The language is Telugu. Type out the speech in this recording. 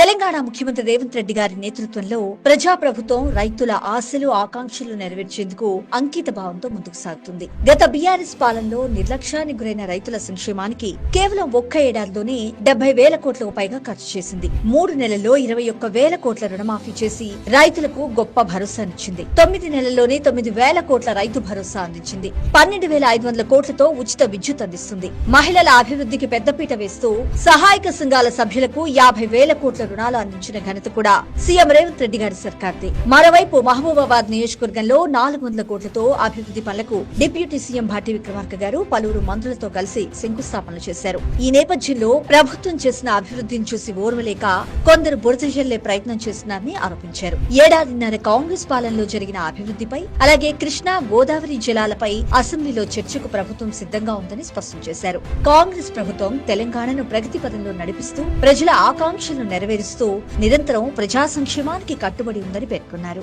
తెలంగాణ ముఖ్యమంత్రి రేవంత్ రెడ్డి గారి నేతృత్వంలో ప్రజాప్రభుత్వం రైతుల ఆశలు ఆకాంక్షలు నెరవేర్చేందుకు అంకిత భావంతో ముందుకు సాగుతుంది. గత బీఆర్ఎస్ పాలనలో నిర్లక్ష్యానికి గురైన రైతుల సంక్షేమానికి కేవలం ఒక్క ఏడాదిలోనే డెబ్బై వేల కోట్లకు పైగా ఖర్చు చేసింది. మూడు నెలల్లో ఇరవై ఒక్క వేల కోట్ల రుణమాఫీ చేసి రైతులకు గొప్ప భరోసానిచ్చింది తొమ్మిది నెలల్లోనే తొమ్మిది వేల కోట్ల రైతు భరోసా అందించింది. పన్నెండు వేల ఐదు వందల కోట్లతో ఉచిత విద్యుత్ అందిస్తుంది. మహిళల అభివృద్ధికి పెద్దపీట వేస్తూ సహాయక సంఘాల సభ్యులకు యాభై వేల కోట్ల రుణాలు అందించిన ఘనత కూడా సీఎం రేవంత్ రెడ్డి గారి సర్కార్దే. మరోవైపు మహబూబాబాద్ నియోజకవర్గంలో నాలుగు వందల కోట్లతో అభివృద్ధి పనులకు డిప్యూటీ సీఎం భాటి విక్రమార్క గారు పలువురు మంత్రులతో కలిసి శంకుస్థాపనలు చేశారు. ఈ నేపథ్యంలో ప్రభుత్వం చేసిన అభివృద్ధిని చూసి ఓర్వలేక కొందరు బురద జల్లే ప్రయత్నం చేస్తున్నారని ఆరోపించారు. ఏడాదిన్నర కాంగ్రెస్ పాలనలో జరిగిన అభివృద్ధిపై అలాగే కృష్ణా గోదావరి జలాలపై అసెంబ్లీలో చర్చకు ప్రభుత్వం సిద్ధంగా ఉందని స్పష్టం చేశారు. కాంగ్రెస్ ప్రభుత్వం తెలంగాణను ప్రగతి పదంలో నడిపిస్తూ ప్రజల ఆకాంక్షలను నెరవేరుస్తూ నిరంతరం ప్రజా సంక్షేమానికి కట్టుబడి ఉందని పేర్కొన్నారు.